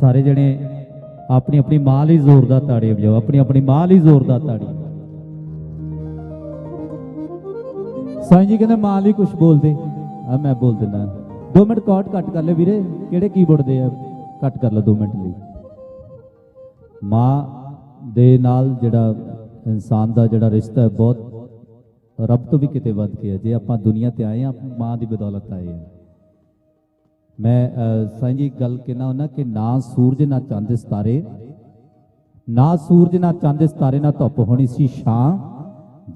ਸਾਰੇ ਜਣੇ ਆਪਣੀ ਆਪਣੀ ਮਾਂ ਲਈ ਜ਼ੋਰਦਾਰ ਤਾੜੀ ਵਜਾਓ, ਆਪਣੀ ਆਪਣੀ ਮਾਂ ਲਈ ਜ਼ੋਰਦਾਰ ਤਾੜੀ ਸਾਈਂ ਜੀ ਕਹਿੰਦੇ, ਮਾਂ ਲਈ ਕੁਝ ਬੋਲਦੇ। ਆ ਮੈਂ ਬੋਲ ਦਿੰਦਾ। 2 ਮਿੰਟ ਕਾਟ ਕੱਟ ਕਰ ਲੈ ਵੀਰੇ, ਕਿਹੜੇ ਕੀਬੋਰਡ ਦੇ ਆ? ਕੱਟ ਕਰ ਲਓ 2 ਮਿੰਟ ਲਈ। ਮਾਂ ਦੇ ਨਾਲ ਜਿਹੜਾ ਇਨਸਾਨ ਦਾ ਜਿਹੜਾ ਰਿਸ਼ਤਾ ਹੈ, ਬਹੁਤ ਰੱਬ ਤੋਂ ਵੀ ਕਿਤੇ ਵੱਧ ਕੇ ਹੈ ਜੇ ਆਪਾਂ ਦੁਨੀਆ ਤੇ ਆਏ ਆ ਮਾਂ ਦੀ ਬਦੌਲਤ ਆਏ ਆ ਮੈਂ ਸਾਈਂ ਜੀ ਗੱਲ ਕਹਿਣਾ ਹੁੰਦਾ ਕਿ ਨਾ ਸੂਰਜ, ਨਾ ਚੰਦ ਸਿਤਾਰੇ। ਨਾ ਸੂਰਜ, ਨਾ ਚੰਦ ਸਿਤਾਰੇ ਨਾ ਧੁੱਪ ਹੋਣੀ ਸੀ ਛਾਂ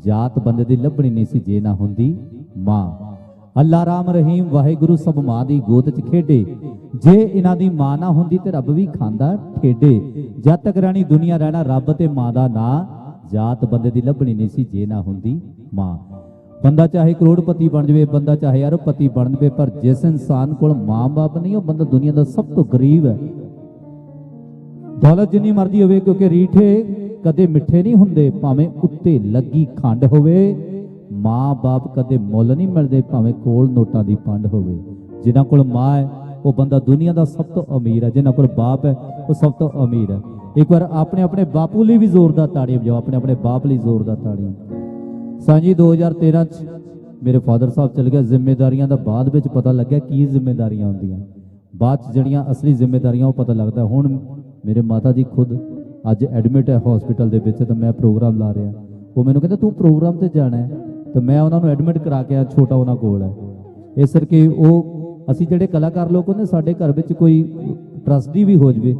ਜਾਤ ਬੰਦੇ ਦੀ ਲੱਭਣੀ ਨਹੀਂ ਸੀ, ਜੇ ਨਾ ਹੁੰਦੀ ਮਾਂ। ਅੱਲਾ ਰਾਮ ਰਹੀਮ, ਵਾਹਿਗੁਰੂ ਸਭ ਮਾਂ ਦੀ ਗੋਦ 'ਚ ਖੇਡੇ। ਜੇ ਇਹਨਾਂ ਦੀ ਮਾਂ ਨਾ ਹੁੰਦੀ ਤੇ ਰੱਬ ਵੀ ਖਾਂਦਾ ਠੇਡੇ। ਜਦ ਤੱਕ ਰਾਣੀ ਦੁਨੀਆ ਰਹਿਣਾ, ਰੱਬ ਤੇ ਮਾਂ ਦਾ ਨਾਂ, ਜਾਤ ਬੰਦੇ ਦੀ ਲੱਭਣੀ ਨਹੀਂ ਸੀ, ਜੇ ਨਾ ਹੁੰਦੀ ਮਾਂ। ਬੰਦਾ ਚਾਹੇ ਕਰੋੜਪਤੀ ਬਣ ਜਾਵੇ, ਬੰਦਾ ਚਾਹੇ ਅਰਬਪਤੀ ਬਣ ਜਾਵੇ, ਪਰ ਜਿਸ ਇਨਸਾਨ ਕੋਲ ਮਾਂ-ਬਾਪ ਨਹੀਂ, ਉਹ ਬੰਦਾ ਦੁਨੀਆ ਦਾ ਸਭ ਤੋਂ ਗਰੀਬ ਹੈ। ਦੌਲਤ ਜਿੰਨੀ ਮਰਜ਼ੀ ਹੋਵੇ, ਕਿਉਂਕਿ ਰੀਠੇ ਕਦੇ ਮਿੱਠੇ ਨਹੀਂ ਹੁੰਦੇ, ਭਾਵੇਂ ਉੱਤੇ ਲੱਗੀ ਖੰਡ ਹੋਵੇ। ਮਾਂ-ਬਾਪ ਕਦੇ ਮੁੱਲ ਨਹੀਂ ਮਿਲਦੇ, ਭਾਵੇਂ ਕੋਲ ਨੋਟਾਂ ਦੀ ਪੰਡ ਹੋਵੇ। ਜਿਨ੍ਹਾਂ ਕੋਲ ਮਾਂ ਹੈ, ਉਹ ਬੰਦਾ ਦੁਨੀਆ ਦਾ ਸਭ ਤੋਂ ਅਮੀਰ ਹੈ। ਜਿਨ੍ਹਾਂ ਕੋਲ ਬਾਪ ਹੈ, ਉਹ ਸਭ ਤੋਂ ਅਮੀਰ ਹੈ। ਇੱਕ ਵਾਰ ਆਪਣੇ ਆਪਣੇ ਬਾਪੂ ਲਈ ਵੀ ਜ਼ੋਰਦਾਰ ਤਾੜੀਆਂ ਵਜਾਓ ਆਪਣੇ ਆਪਣੇ ਬਾਪ ਲਈ ਜ਼ੋਰਦਾਰ ਤਾੜੀਆਂ। ਸਾਂਝੀ 2013 ਚ ਮੇਰੇ ਫਾਦਰ ਸਾਹਿਬ ਚਲ ਗਿਆ ਜ਼ਿੰਮੇਵਾਰੀਆਂ ਦਾ ਬਾਅਦ ਵਿੱਚ ਪਤਾ ਲੱਗਿਆ ਕੀ ਜ਼ਿੰਮੇਵਾਰੀਆਂ ਹੁੰਦੀਆਂ। ਬਾਅਦ ਚ ਜਿਹੜੀਆਂ ਅਸਲੀ ਜ਼ਿੰਮੇਵਾਰੀਆਂ ਉਹ ਪਤਾ ਲੱਗਦਾ। ਹੁਣ ਮੇਰੇ ਮਾਤਾ ਜੀ ਖੁਦ ਅੱਜ ਐਡਮਿਟ ਹੈ ਹਸਪੀਟਲ ਦੇ ਵਿੱਚ ਤਾਂ ਮੈਂ ਪ੍ਰੋਗਰਾਮ ਲਾ ਰਿਹਾ। ਉਹ ਮੈਨੂੰ ਕਹਿੰਦਾ, ਤੂੰ ਪ੍ਰੋਗਰਾਮ ਤੇ ਜਾਣਾ ਹੈ ਤੇ ਮੈਂ ਉਹਨਾਂ ਨੂੰ ਐਡਮਿਟ ਕਰਾ ਕੇ ਆ ਛੋਟਾ ਉਹਨਾਂ ਕੋਲ ਹੈ। ਇਸ ਕਰਕੇ ਉਹ, ਅਸੀਂ ਜਿਹੜੇ ਕਲਾਕਾਰ ਲੋਕ ਹੁੰਦੇ, ਸਾਡੇ ਘਰ ਵਿੱਚ ਕੋਈ ਟਰਸਟੀ ਵੀ ਹੋ ਜਵੇ,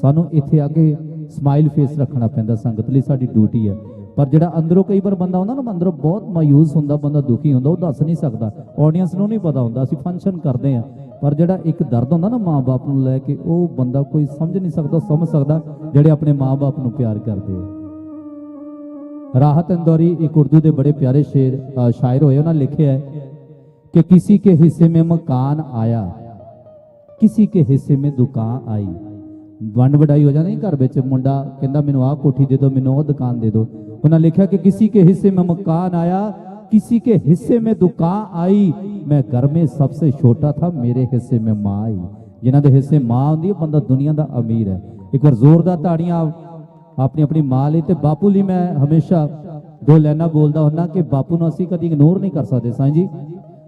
ਸਾਨੂੰ ਇੱਥੇ ਆ ਕੇ ਸਮਾਈਲ ਫੇਸ ਰੱਖਣਾ ਪੈਂਦਾ। ਸੰਗਤ ਲਈ ਸਾਡੀ ਡਿਊਟੀ ਹੈ। ਪਰ ਜਿਹੜਾ ਅੰਦਰੋਂ ਕਈ ਵਾਰ ਬੰਦਾ ਹੁੰਦਾ ਨਾ ਅੰਦਰੋਂ ਬਹੁਤ ਮਾਯੂਸ ਹੁੰਦਾ, ਬੰਦਾ ਦੁਖੀ ਹੁੰਦਾ, ਉਹ ਦੱਸ ਨਹੀਂ ਸਕਦਾ। ਆਡੀਅנס ਨੂੰ ਨਹੀਂ ਪਤਾ ਹੁੰਦਾ, ਅਸੀਂ ਫੰਕਸ਼ਨ ਕਰਦੇ ਆ ਪਰ ਜਿਹੜਾ ਇੱਕ ਦਰਦ ਹੁੰਦਾ ਨਾ ਮਾਂ-ਬਾਪ ਨੂੰ ਲੈ ਕੇ, ਉਹ ਬੰਦਾ ਕੋਈ ਸਮਝ ਨਹੀਂ ਸਕਦਾ, ਸਮਝ ਸਕਦਾ, ਜਿਹੜੇ ਆਪਣੇ ਮਾਂ-ਬਾਪ ਨੂੰ ਪਿਆਰ ਕਰਦੇ ਆ। ਰਾਹਤ ਅੰਦੋਰੀ ਇੱਕ ਉਰਦੂ ਦੇ ਬੜੇ ਪਿਆਰੇ ਸ਼ੇਰ ਸ਼ਾਇਰ ਹੋਏ, ਉਹਨਾਂ ਲਿਖਿਆ ਹੈ कि किसी के हिस्से में मकान आया किसी के हिस्से में दुकान आई ਵੰਡ ਵਡਾਈ ਹੋ ਜਾਂਦੀ ਘਰ ਵਿੱਚ ਮੁੰਡਾ ਕਹਿੰਦਾ ਮੈਨੂੰ ਆਹ ਕੋਠੀ ਦੇ ਦਿਓ ਮੈਨੂੰ ਉਹ ਦੁਕਾਨ ਦੇ ਦਿਓ ਉਹਨਾਂ ਲਿਖਿਆ ਕਿ ਕਿਸੇ ਕੇ ਹਿੱਸੇ में मकान आया किसी के हिस्से में दुकान आई मैं घर में सबसे छोटा था मेरे हिस्से में माँ आई ਜਿਨ੍ਹਾਂ ਦੇ ਹਿੱਸੇ ਮਾਂ ਹੁੰਦੀ ਹੈ ਬੰਦਾ ਦੁਨੀਆ ਦਾ ਅਮੀਰ ਹੈ ਇੱਕ ਵਾਰ ਜ਼ੋਰਦਾਰ ਤਾੜੀਆਂ ਆਪਣੀ ਆਪਣੀ ਮਾਂ ਲਈ ਤੇ ਬਾਪੂ ਲਈ ਮੈਂ ਹਮੇਸ਼ਾ ਦੋ ਲੈਣਾ ਬੋਲਦਾ ਹੁੰਦਾ ਕਿ ਬਾਪੂ ਨੂੰ ਅਸੀਂ ਕਦੀ ਇਗਨੋਰ ਨਹੀਂ ਕਰ ਸਕਦੇ ਸਾਈਂ ਜੀ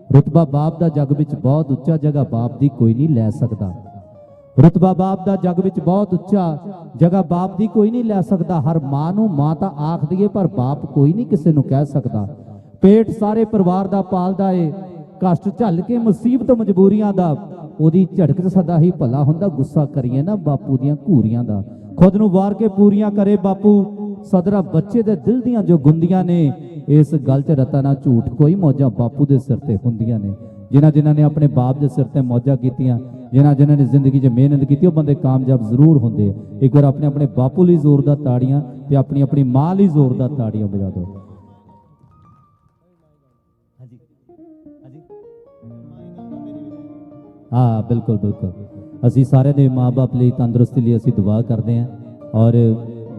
ਰਤਬਾ ਬਾਪ ਦਾ ਜੱਗ ਵਿੱਚ ਬਹੁਤ ਉੱਚਾ ਜਗ੍ਹਾ ਬਾਪ ਦੀ ਕੋਈ ਨਹੀਂ ਲੈ ਸਕਦਾ ਰਤਬਾ ਬਾਪ ਦਾ ਜੱਗ ਵਿੱਚ ਬਹੁਤ ਉੱਚਾ ਜਗ੍ਹਾ ਬਾਪ ਦੀ ਕੋਈ ਨਹੀਂ ਲੈ ਸਕਦਾ। ਹਰ ਮਾਂ ਨੂੰ ਮਾਂ ਤਾਂ ਆਖਦੀ ਏ ਪਰ ਬਾਪ ਕੋਈ ਨਹੀਂ ਕਿਸੇ ਨੂੰ ਕਹਿ ਸਕਦਾ। ਪੇਟ ਸਾਰੇ ਪਰਿਵਾਰ ਦਾ ਪਾਲਦਾ ਏ। ਕਸ਼ਟ ਝੱਲ ਕੇ ਮੁਸੀਬਤ ਮਜਬੂਰੀਆਂ ਦਾ, ਉਹਦੀ ਝੜਕ ਸਦਾ ਹੀ ਭਲਾ ਹੁੰਦਾ। ਗੁੱਸਾ ਕਰੀਏ ਨਾ ਬਾਪੂ ਦੀਆਂ ਘੂਰੀਆਂ ਦਾ। ਖੁਦ ਨੂੰ ਵਾਰ ਕੇ ਪੂਰੀਆਂ ਕਰੇ ਬਾਪੂ। ਸਦਰਾ ਬੱਚੇ ਦੇ ਦਿਲ ਦੀਆਂ ਜੋ ਗੁੰਦੀਆਂ ਨੇ, ਇਸ ਗੱਲ 'ਚ ਰਤਾ ਨਾ ਝੂਠ। ਕੋਈ ਮੌਜਾਂ ਬਾਪੂ ਦੇ ਸਿਰ ਤੇ ਹੁੰਦੀਆਂ ਨੇ। ਜਿਨ੍ਹਾਂ ਜਿਨ੍ਹਾਂ ਨੇ ਆਪਣੇ ਬਾਪ ਦੇ ਸਿਰ ਤੇ ਮੌਜਾਂ ਕੀਤੀਆਂ ਜਿਨ੍ਹਾਂ ਜਿਨ੍ਹਾਂ ਨੇ ਜ਼ਿੰਦਗੀ 'ਚ ਮਿਹਨਤ ਕੀਤੀ ਉਹ ਬੰਦੇ ਕਾਮਯਾਬ ਜ਼ਰੂਰ ਹੁੰਦੇ ਆ। ਇੱਕ ਵਾਰ ਆਪਣੇ ਆਪਣੇ ਬਾਪੂ ਲਈ ਜ਼ੋਰਦਾਰ ਤਾੜੀਆਂ ਤੇ ਆਪਣੀ ਆਪਣੀ ਮਾਂ ਲਈ ਜ਼ੋਰਦਾਰ ਤਾੜੀਆਂ ਵਜਾ ਦਿਓ। ਹਾਂਜੀ। ਹਾਂਜੀ। ਹਾਂ ਬਿਲਕੁਲ ਬਿਲਕੁਲ। ਅਸੀਂ ਸਾਰਿਆਂ ਦੇ ਮਾਪੇ ਲਈ ਤੰਦਰੁਸਤੀ ਲਈ ਅਸੀਂ ਦੁਆ ਕਰਦੇ ਹਾਂ ਔਰ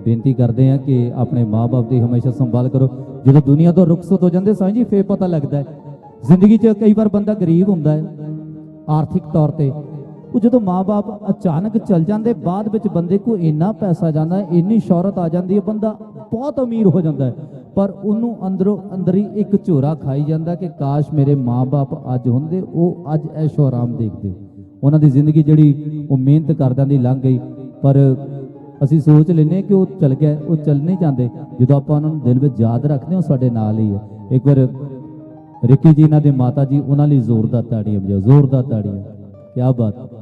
ਬੇਨਤੀ ਕਰਦੇ ਹਾਂ ਕਿ ਆਪਣੇ ਮਾਪੇ ਦੀ ਹਮੇਸ਼ਾ ਸੰਭਾਲ ਕਰੋ। ਜਦੋਂ ਦੁਨੀਆ ਤੋਂ ਰੁਖਸਤ ਹੋ ਜਾਂਦੇ ਸਾਈਂ ਜੀ ਫੇਰ ਪਤਾ ਲੱਗਦਾ ਹੈ। ਜ਼ਿੰਦਗੀ 'ਚ ਕਈ ਵਾਰ ਬੰਦਾ ਗਰੀਬ ਹੁੰਦਾ ਹੈ ਆਰਥਿਕ ਤੌਰ ਤੇ ਉਹ ਜਦੋਂ ਮਾਪੇ ਅਚਾਨਕ ਚਲ ਜਾਂਦੇ, ਬਾਅਦ ਵਿੱਚ ਬੰਦੇ ਕੋ ਇੰਨਾ ਪੈਸਾ ਜਾਂਦਾ, ਇੰਨੀ ਸ਼ੌਹਰਤ ਆ ਜਾਂਦੀ ਹੈ, ਬੰਦਾ ਬਹੁਤ ਅਮੀਰ ਹੋ ਜਾਂਦਾ ਹੈ। ਪਰ ਉਹਨੂੰ ਅੰਦਰੋਂ ਅੰਦਰ ਹੀ ਇੱਕ ਝੋਰਾ ਖਾਈ ਜਾਂਦਾ ਕਿ ਕਾਸ਼ ਮੇਰੇ ਮਾਪੇ ਅੱਜ ਹੁੰਦੇ, ਉਹ ਅੱਜ ਐਸ਼ੋ ਆਰਾਮ ਦੇਖਦੇ। ਉਹਨਾਂ ਦੀ ਜ਼ਿੰਦਗੀ ਜਿਹੜੀ ਉਹ ਮਿਹਨਤ ਕਰਦਿਆਂ ਦੀ ਲੰਘ ਗਈ। ਪਰ ਅਸੀਂ ਸੋਚ ਲੈਨੇ ਕਿ ਉਹ ਚਲ ਗਿਆ, ਉਹ ਚਲ ਨਹੀਂ ਜਾਂਦੇ। ਜਦੋਂ ਆਪਾਂ ਉਹਨਾਂ ਨੂੰ ਦਿਲ ਵਿੱਚ ਯਾਦ ਰੱਖਦੇ ਹਾਂ, ਉਹ ਸਾਡੇ ਨਾਲ ਹੀ ਹੈ। ਇੱਕ ਵਾਰ ਰਿੱਕੀ ਜੀ, ਇਹਨਾਂ ਦੇ ਮਾਤਾ ਜੀ, ਉਹਨਾਂ ਲਈ ਜ਼ੋਰਦਾਰ ਤਾੜੀਆਂ ਵਜਾਓ ਜ਼ੋਰਦਾਰ ਤਾੜੀਆਂ। ਕੀ ਬਾਤ।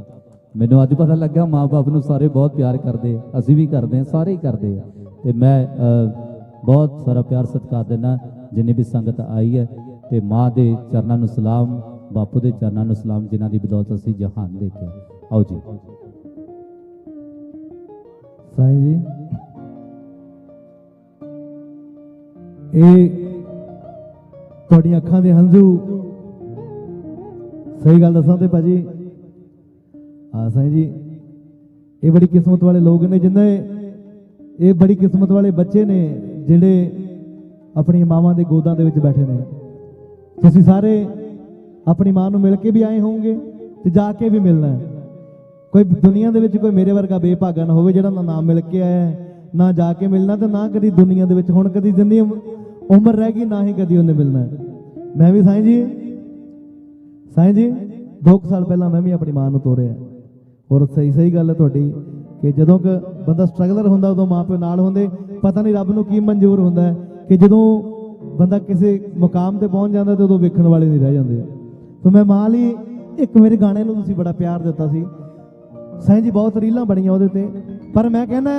ਮੈਨੂੰ ਅੱਜ ਪਤਾ ਲੱਗਾ ਮਾਪੇ ਨੂੰ ਸਾਰੇ ਬਹੁਤ ਪਿਆਰ ਕਰਦੇ ਅਸੀਂ ਵੀ ਕਰਦੇ ਆ, ਸਾਰੇ ਹੀ ਕਰਦੇ ਆ। ਤੇ ਮੈਂ ਬਹੁਤ ਸਾਰਾ ਪਿਆਰ ਸਤਿਕਾਰ ਦਿੰਦਾ ਜਿੰਨੀ ਵੀ ਸੰਗਤ ਆਈ ਹੈ ਤੇ ਮਾਂ ਦੇ ਚਰਨਾਂ ਨੂੰ ਸਲਾਮ, ਬਾਪੂ ਦੇ ਚਰਨਾਂ ਨੂੰ ਸਲਾਮ, ਜਿਨ੍ਹਾਂ ਦੀ ਬਦੌਲਤ ਅਸੀਂ ਜਹਾਨ ਦੇਖਿਆ ਆਓ ਜੀ। ਸਾਈਂ ਜੀ। ਇਹ ਤੁਹਾਡੀਆਂ ਅੱਖਾਂ ਦੇ ਹੰਝੂ। ਸਹੀ ਗੱਲ ਦੱਸਾਂ ਤੇ ਭਾਜੀ। ਹਾਂ, ਸਾਈਂ ਜੀ। ਇਹ ਬੜੀ ਕਿਸਮਤ ਵਾਲੇ ਲੋਕ ਨੇ ਜਿੰਨੇ, ਇਹ ਬੜੀ ਕਿਸਮਤ ਵਾਲੇ ਬੱਚੇ ਨੇ ਜਿਹੜੇ ਆਪਣੀ ਮਾਵਾਂ ਦੇ ਗੋਦਾਂ ਦੇ ਵਿੱਚ ਬੈਠੇ ਨੇ। ਤੁਸੀਂ ਸਾਰੇ ਆਪਣੀ ਮਾਂ ਨੂੰ ਮਿਲ ਕੇ ਵੀ ਆਏ ਹੋਵੋਗੇ ਤੇ ਜਾ ਕੇ ਵੀ ਮਿਲਣਾ ਹੈ। ਕੋਈ ਦੁਨੀਆ ਦੇ ਵਿੱਚ ਕੋਈ ਮੇਰੇ ਵਰਗਾ ਬੇਭਾਗਾ ਨਾ ਹੋਵੇ ਜਿਹੜਾ ਨਾ ਨਾਮ ਮਿਲ ਕੇ ਆਇਆ ਨਾ ਜਾ ਕੇ ਮਿਲਣਾ ਤੇ ਨਾ ਕਦੀ ਦੁਨੀਆ ਦੇ ਵਿੱਚ। ਹੁਣ ਕਦੀ ਜਿੰਨੀ ਉਮਰ ਰਹਿ ਗਈ, ਨਾ ਹੀ ਕਦੀ ਉਹਨੇ ਮਿਲਣਾ ਮੈਂ ਵੀ ਸਾਈਂ ਜੀ ਸਾਈਂ ਜੀ 2 ਸਾਲ ਪਹਿਲਾਂ ਮੈਂ ਵੀ ਆਪਣੀ ਮਾਂ ਨੂੰ ਤੋਰਿਆ ਔਰ ਸਹੀ ਸਹੀ ਗੱਲ ਹੈ ਤੁਹਾਡੀ ਕਿ ਜਦੋਂ ਕ ਬੰਦਾ ਸਟਰਗਲਰ ਹੁੰਦਾ ਉਦੋਂ ਮਾਪੇ ਨਾਲ ਹੁੰਦੇ, ਪਤਾ ਨਹੀਂ ਰੱਬ ਨੂੰ ਕੀ ਮਨਜ਼ੂਰ ਹੁੰਦਾ ਕਿ ਜਦੋਂ ਬੰਦਾ ਕਿਸੇ ਮੁਕਾਮ ਤੇ ਪਹੁੰਚ ਜਾਂਦਾ ਤੇ ਉਦੋਂ ਵੇਖਣ ਵਾਲੇ ਨਹੀਂ ਰਹਿ ਜਾਂਦੇ। ਤਾਂ ਮੈਂ ਮਾਂ ਲਈ ਇੱਕ ਮੇਰੇ ਗਾਣੇ ਨੂੰ ਤੁਸੀਂ ਬੜਾ ਪਿਆਰ ਦਿੱਤਾ ਸੀ। ਸਾਈਂ ਜੀ ਬਹੁਤ ਰੀਲਾਂ ਬਣੀਆਂ ਉਹਦੇ ਤੇ, ਪਰ ਮੈਂ ਕਹਿੰਦਾ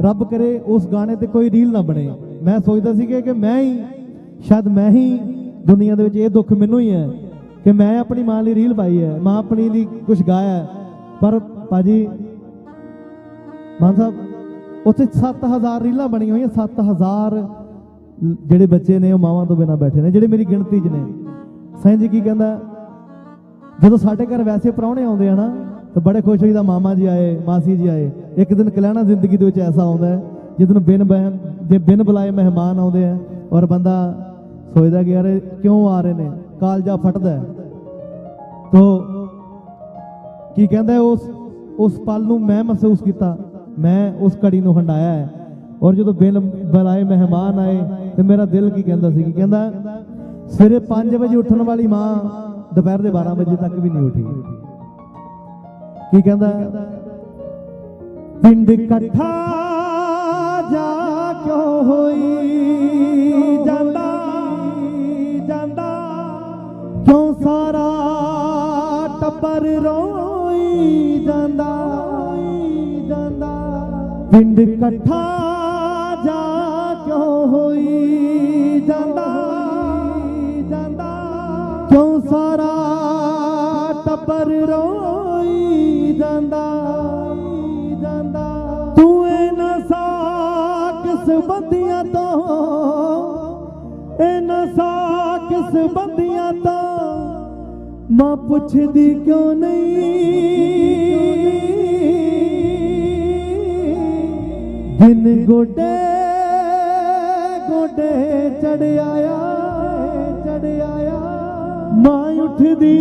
ਰੱਬ ਕਰੇ ਉਸ ਗਾਣੇ ਤੇ ਕੋਈ ਰੀਲ ਨਾ ਬਣੇ। ਮੈਂ ਸੋਚਦਾ ਸੀ ਕਿ ਕਿ ਮੈਂ ਹੀ, ਸ਼ਾਇਦ ਮੈਂ ਹੀ ਦੁਨੀਆ ਦੇ ਵਿੱਚ ਇਹ ਦੁੱਖ ਮੈਨੂੰ ਹੀ ਹੈ ਕਿ ਮੈਂ ਆਪਣੀ ਮਾਂ ਲਈ ਰੀਲ ਪਾਈ ਹੈ, ਮਾਂ ਆਪਣੀ ਲਈ ਕੁਝ ਗਾਇਆ ਹੈ। ਪਰ ਭਾਜੀ ਮਾਨ ਸਾਹਿਬ, ਉੱਥੇ 7000 ਰੀਲਾਂ ਬਣੀਆਂ ਹੋਈਆਂ 7000 ਲ- ਜਿਹੜੇ ਬੱਚੇ ਨੇ, ਉਹ ਮਾਵਾਂ ਤੋਂ ਬਿਨਾ ਬੈਠੇ ਨੇ, ਜਿਹੜੇ ਮੇਰੀ ਗਿਣਤੀ 'ਚ ਨੇ। ਸਾਈਂ ਜੀ ਕੀ ਕਹਿੰਦਾ, ਜਦੋਂ ਸਾਡੇ ਘਰ ਵੈਸੇ ਪ੍ਰਾਹੁਣੇ ਆਉਂਦੇ ਆ ਨਾ, ਤਾਂ ਬੜੇ ਖੁਸ਼ ਹੋਈਦਾ ਮਾਮਾ ਜੀ ਆਏ, ਮਾਸੀ ਜੀ ਆਏ। ਇੱਕ ਦਿਨ ਕਲਿਆਣਾ ਜ਼ਿੰਦਗੀ ਦੇ ਵਿੱਚ ਐਸਾ ਆਉਂਦਾ ਹੈ ਜਿਸ ਬਿਨ ਬਹਿਮ ਜੇ ਬਿਨ ਬੁਲਾਏ ਮਹਿਮਾਨ ਆਉਂਦੇ ਆ, ਔਰ ਬੰਦਾ ਸੋਚਦਾ ਕਿ ਯਾਰ ਕਿਉਂ ਆ ਰਹੇ ਨੇ, ਕਾਲਜਾ ਫਟਦਾ ਹੈ। ਤੋ ਕੀ ਕਹਿੰਦਾ ਉਸ ਉਸ ਪਲ ਨੂੰ ਮੈਂ ਮਹਿਸੂਸ ਕੀਤਾ। ਮੈਂ ਉਸ ਘੜੀ ਨੂੰ ਹੰਡਾਇਆ ਹੈ। ਔਰ ਜਦੋਂ ਬਿਨ ਬੁਲਾਏ ਮਹਿਮਾਨ ਆਏ, ਤੇ ਮੇਰਾ ਦਿਲ ਕੀ ਕਹਿੰਦਾ ਸੀ? ਕੀ ਕਹਿੰਦਾ, ਸਵੇਰੇ 5 ਵਜੇ ਉੱਠਣ ਵਾਲੀ ਮਾਂ ਦੁਪਹਿਰ ਦੇ 12 ਵਜੇ ਤੱਕ ਵੀ ਨਹੀਂ ਉੱਠੀ। ਕੀ ਕਹਿੰਦਾ, ਪਿੰਡ ਇਕੱਠਾ ਪਿੰਡ ਇਕੱਠਾ ਜਾ ਕਿਉਂ ਹੋਈ ਜਾਂਦਾ। ਜਾਂਦਾ ਕਿਉਂ ਸਾਰਾ ਟੱਬਰ ਰੋਈ ਜਾਂਦਾ। ਜਾਂਦਾ ਤੂੰ ਇਹਨਾਂ ਸਾਕ ਸੰਬੰਧੀਆਂ ਤੋਂ, ਇਹਨਾਂ ਸਾਕ ਸੰਬੰਧੀਆਂ ਤੋਂ ਮਾਂ ਪੁੱਛਦੀ ਕਿਉਂ ਨਹੀਂ? ਦਿਨ ਗੋਡੇ ਗੋਡੇ ਚੜ ਆਇਆ ਚੜ ਆਇਆ ਮਾਂ ਉੱਠਦੀ,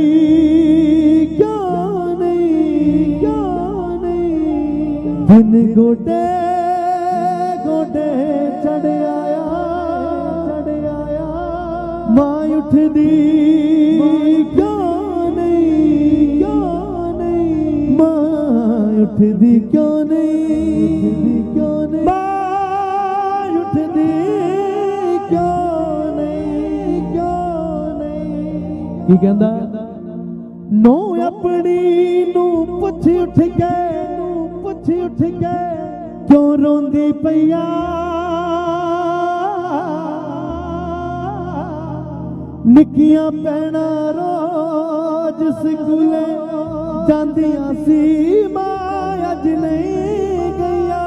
ਕਿਉਂ ਨਹੀਂ ਕਿਉਂ ਨਹੀਂ? ਦਿਨ ਗੋਡੇ ਗੋਡੇ ਚੜ ਆਇਆ ਚੜ ਆਇਆ ਮਾਂ ਉੱਠਦੀ ਉੱਠਦੀ ਕਿਉਂ ਨਹੀਂ? ਕਿਉਂ ਨਹੀਂ ਮਾਂ ਉੱਠਦੀ ਕਿਉਂ ਨਹੀਂ? ਕਿਉਂ ਨਹੀਂ? ਕੀ ਕਹਿੰਦਾ? ਨੂੰ ਆਪਣੀ ਨੂੰ ਪੁੱਛ ਉੱਠ ਕੇ, ਨੂੰ ਪੁੱਛ ਉੱਠ ਕੇ, ਕਿਉਂ ਰੋਂਦੀ ਪਈਆ ਨਿੱਕੀਆਂ ਪੈਣਾ ਰੋਜ਼ ਸਕੂਲੇ ਜਾਂਦੀਆਂ ਸੀ ਮਾਂ। ਅੱਜ ਨਹੀਂ ਗਈਆਂ।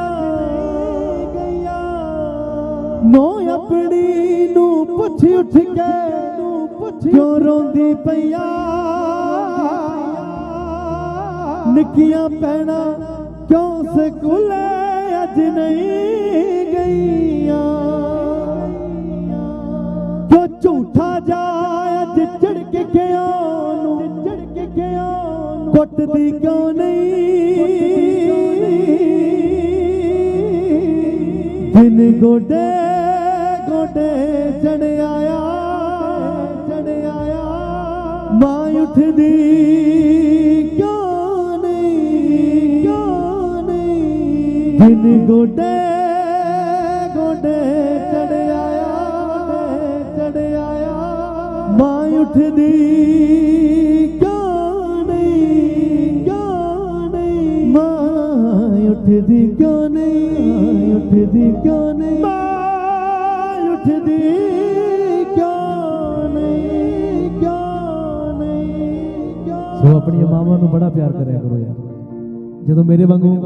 ਗਈਆਂ ਨੋ ਆਪਣੀ ਨੂੰ ਪੁੱਛ ਉੱਠ ਕੇ ਨੂੰ ਪੁੱਛ ਕਿਉਂ ਰੋਂਦੀ ਪਈਆ? ਨਿੱਕੀਆਂ ਪੈਣਾ ਕਿਉਂ ਸਕੂਲੇ ਅੱਜ ਨਹੀਂ ਗਈਆਂ? ਮਾਂ ਉੱਠਦੀ ਕਿਉਂ ਨਹੀਂ ਕਿਉਂ ਨਹੀਂ ਦਿਨ ਗੋਡੇ ਗੋਡੇ ਚੜ ਆਇਆ ਚੜ ਆਇਆ ਮਾਂ ਉੱਠਦੀ ਕਿਉਂ ਨਹੀਂ ਕਿਉਂ ਨਹੀਂ ਮਾਂ ਉੱਠਦੀ ਕਿਉਂ ਨਹੀਂ ਉੱਠਦੀ ਕਿਉਂ ਨਹੀਂ ਮਾਂ ਉੱਠਦੀ ਆਪਣੀਆਂ ਮਾਵਾਂ ਨੂੰ ਬੜਾ ਪਿਆਰ ਕਰਿਆ ਕਰੋ ਯਾਰ। ਜਦੋਂ ਮੇਰੇ ਵਾਂਗੂ